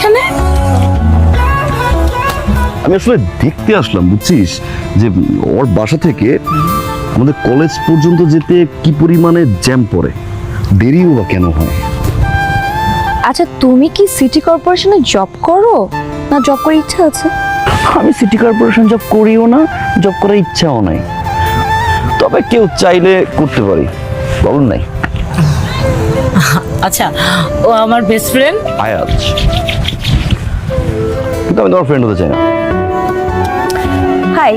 এখানে? আমি আসলে দেখতে আসলাম বুঝছিস? যে ওর বাসা থেকে আমাদের কলেজ পর্যন্ত যেতে কি পরিমাণে জ্যাম পড়ে। দেরিও বা কেন হয়? আচ্ছা তুমি কি সিটি কর্পোরেশনে জব করো? না জব করার ইচ্ছা আছে? আমি সিটি কর্পোরেশন জব করিও না জব করার ইচ্ছাও নাই। তবে কেউ চাইলে করতে পারি বলুন নাই। আচ্ছা ও আমার বেস্ট ফ্রেন্ড আয়াত কিন্তু আমি তোমার ফ্রেন্ড হতে চাই না। হাই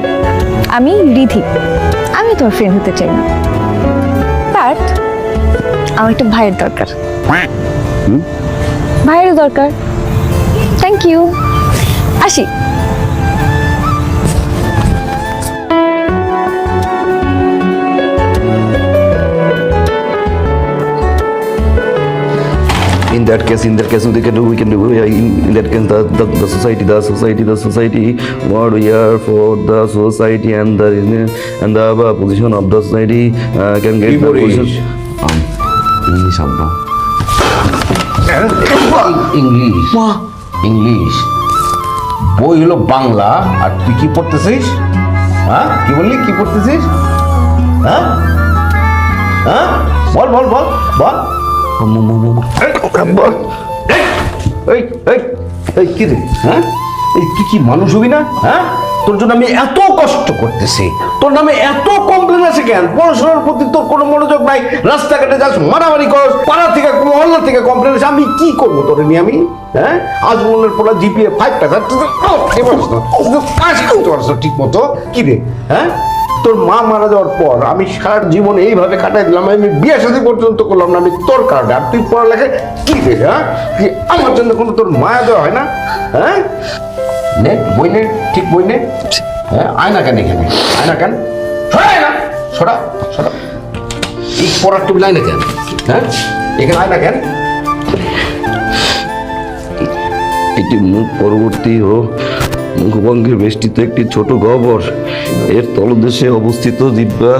আমি রিধি। আমি তোমার ফ্রেন্ড হতে চাই না। বাট আমার একটা ভাইয়ের দরকার। ভাইয়েরও ভাইয়ের দরকার। থ্যাংক ইউ আসি। In that case in that case we can do we can do yeah, in, in that case the, the, the society the society the society what we are for the society and the and the uh, position of the society uh, can get the position um, English আব্বা English English বই হলো বাংলা আর তুই কি পড়তেছিস হ্যাঁ কি বললি কি পড়তেছিস হ্যাঁ হ্যাঁ বল বল বল বল এই, কি রে হ্যাঁ এই তুই কি মানুষ হবি না হ্যাঁ তোর জন্য আমি এত কষ্ট করতেছি তোর নামে এত কমপ্লেন আছে কেন পড়াশোনার প্রতি তোর কোনো মনোযোগ নাই রাস্তাঘাটে যাস মারামারি করস পাড়া থেকে মহল্লা থেকে কমপ্লেন আছে আমি কি করব তোর নিয়ে আমি হ্যাঁ আজ মনের পড়া জিপিএ ফাইভ পারছ ঠিক মতো কি রে হ্যাঁ তোর মা মারা যাওয়ার পর আমি সারা জীবন এইভাবে কাটাই দিলাম, আমি বিয়ে সাথে পর্যন্ত করলাম না, আমি তোর কারণে। আর তুই পড়ালেখা কি রে হ্যাঁ? কি আমার জন্য কোনো তোর মায়া দেওয়া হয় না? হ্যাঁ? নে, বই নে, ঠিক বই নে। হ্যাঁ আয় না কেন এখানে? আয় না কেন? না। সরা সরা। এই পড়ার টেবিল আয় না কেন? হ্যাঁ? এখানে আয় না কেন? এটি মুখ পরবর্তী ও মুখভঙ্গের বেষ্টিত একটি ছোট গহ্বর এর তলদেশে অবস্থিত জিব্বা